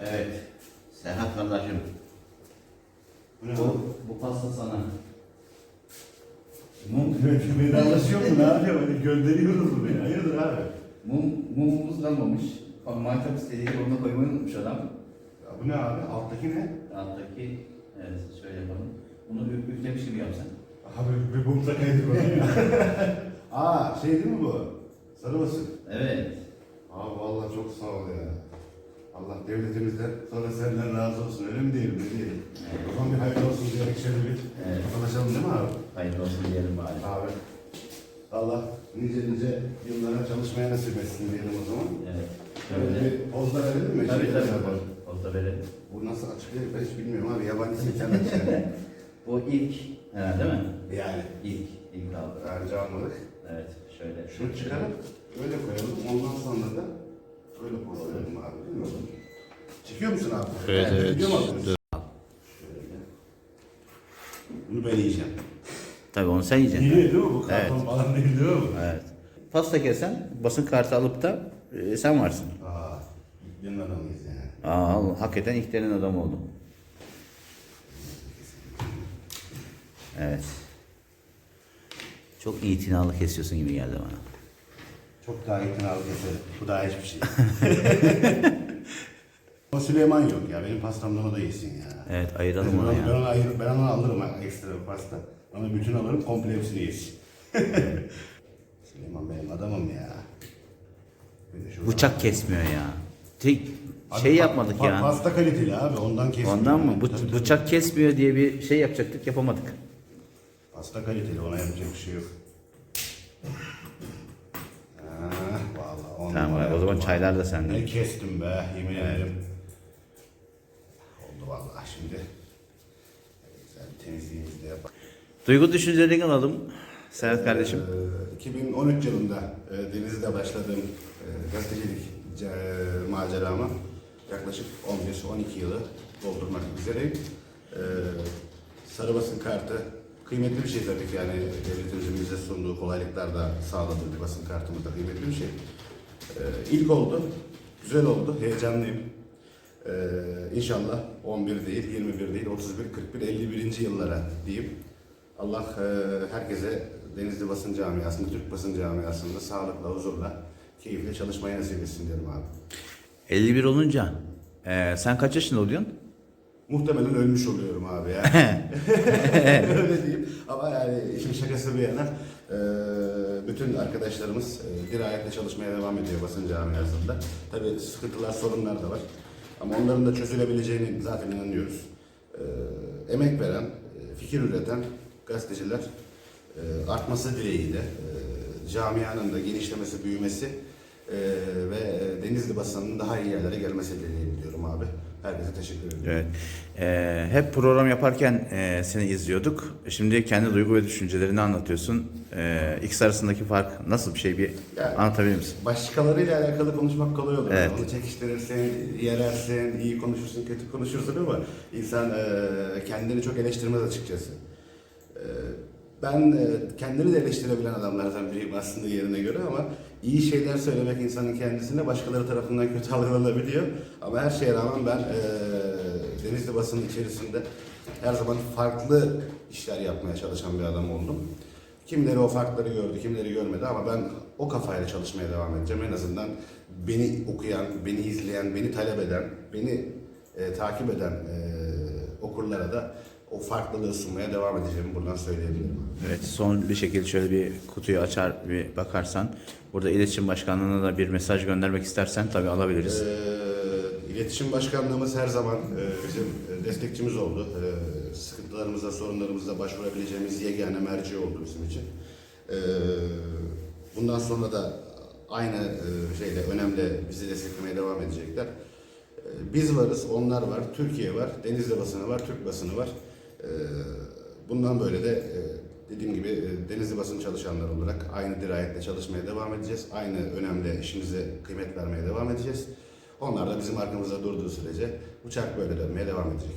Evet. Serhat kardeşim. Bu ne Bu, bu pasta sana. Mum vedalaşıyor mu? Ne yapıyor? Hani gönderiyoruz mu beni? Hayırdır abi? Mum, mumumuz kalmamış. Maytap istediği onu koymayı unutmuş adam. Ya bu ne abi? Alttaki ne? Alttaki, evet şöyle yapalım. Bunu üflemiş gibi yapsan. Abi bir mum takaydı bana. Aa şey değil mi bu? Sarı basın. Evet. Abi vallahi çok sağ ol ya. Allah devletimizden sonra senden razı olsun. Öyle mi diyelim? Ne diyelim? Evet. O zaman bir hayırlı olsun diyerek şöyle bir Evet. kapatalım değil mi abi? Hayırlı olsun diyelim bari. Abi. Allah nice nice yıllara çalışmaya nasip etsin diyelim o zaman. Evet. Şöyle Şöyle. bir pozda verelim mi? Tabii Şey tabii. yapalım. O da verelim. Bu nasıl açıklıyor ben hiç bilmiyorum abi. Yabancı sen açıklıyor. Bu ilk, herhalde değil mi? yani. İlk, ilk aldı. Bence almadık. Evet, şöyle. Şunu çıkarıp öyle koyalım. Ondan sonra da böyle pozlayalım abi değil mi? Çekiyor musun abi? Evet, evet. Video mu atıyorsun? Şöyle. Bunu ben yiyeceğim. Tabii onu sen yiyeceksin. Yine değil mi? Bu karton Evet. falan değil değil mi? Evet. Pasta kesen, basın kartı alıp da e, sen varsın. Aa, yılın adamıyız yani. Aa, hakikaten ihtiyarın adam oldum. Evet. Çok itinalı kesiyorsun gibi geldi bana. Çok daha iknalı keserim. Bu daha hiçbir şey. o Süleyman yok ya. Benim pastamdan o da yesin ya. Evet, ayıralım ben, onu ben, ya. onu ayır, ben onu alırım ha, ekstra bir pasta. Ama bütün alırım komple hepsini yesin. Süleyman benim adamım ya. Şuradan- Bıçak kesmiyor ya. Tek Abi şey pa- yapmadık pa- ya. Pasta kaliteli abi ondan kesmiyor. Ondan mı? Bu, Tabii, tabii. bıçak kesmiyor diye bir şey yapacaktık, yapamadık. Pasta kaliteli ona yapacak bir şey yok. Ah, vallahi on Tamam, numara o zaman yaptım çaylar da sende. Ne kestim be yemin ederim. Şimdi. Güzel temizliğimizi de yapalım. Duygu düşüncelerini alalım. Serhat kardeşim. Ee, 2013 yılında e, Denizli'de başladığım e, gazetecilik ce- macerama yaklaşık 11-12 yılı doldurmak üzereyim. Ee, sarı basın kartı kıymetli bir şey tabii ki yani devletimizin bize sunduğu kolaylıklar da sağladığı bir basın kartımız da kıymetli bir şey. Ee, ilk oldu, güzel oldu, heyecanlıyım. Ee, inşallah 11 değil, 21 değil, 31, 41, 51. yıllara diyeyim. Allah e, herkese Denizli Basın Camiası'nda, Türk Basın Camiası'nda sağlıkla, huzurla, keyifle çalışmayı nasip etsin diyorum abi. 51 olunca e, sen kaç yaşında oluyorsun? Muhtemelen ölmüş oluyorum abi ya. Öyle diyeyim. Ama yani işin şakası bir yana e, bütün arkadaşlarımız e, dirayetle çalışmaya devam ediyor basın camiasında. Tabii sıkıntılar, sorunlar da var. Ama onların da çözülebileceğini zaten inanıyoruz. E, emek veren, e, fikir üreten gazeteciler e, artması dileğiyle e, camianın da genişlemesi, büyümesi e, ve Denizli basınının daha iyi yerlere gelmesi dileğiyle diyorum abi. Herkese teşekkür ediyorum. Evet. E, hep program yaparken e, seni izliyorduk. Şimdi kendi duygu ve düşüncelerini anlatıyorsun. E, ikisi arasındaki fark nasıl bir şey bir Yani- anlatabilir misin? Başkalarıyla alakalı konuşmak kolay olur. Evet. Onu çekiştirirsin, yerersin, iyi konuşursun, kötü konuşursun ama insan e, kendini çok eleştirmez açıkçası. Ben e, kendini de eleştirebilen adamlardan biriyim aslında yerine göre ama iyi şeyler söylemek insanın kendisine başkaları tarafından kötü algılanabiliyor. Ama her şeye rağmen ben e, Denizli basının içerisinde her zaman farklı işler yapmaya çalışan bir adam oldum. Kimileri o farkları gördü, kimileri görmedi ama ben o kafayla çalışmaya devam edeceğim. En azından beni okuyan, beni izleyen, beni talep eden, beni e, takip eden e, okurlara da o farklılığı sunmaya devam edeceğimi buradan söyleyebilirim. Evet, son bir şekilde şöyle bir kutuyu açar bir bakarsan. Burada iletişim başkanlığına da bir mesaj göndermek istersen tabii alabiliriz. Ee, İletişim Başkanlığımız her zaman e, bizim destekçimiz oldu. E, sıkıntılarımıza, sorunlarımıza başvurabileceğimiz yegane merci oldu bizim için. E, bundan sonra da aynı e, şeyle, önemli bizi desteklemeye devam edecekler. E, biz varız, onlar var, Türkiye var, Denizli basını var, Türk basını var. E, bundan böyle de e, dediğim gibi e, Denizli basın çalışanları olarak aynı dirayetle çalışmaya devam edeceğiz. Aynı önemli işimize kıymet vermeye devam edeceğiz. Onlar da bizim arkamızda durduğu sürece uçak böyle dönmeye devam edecek.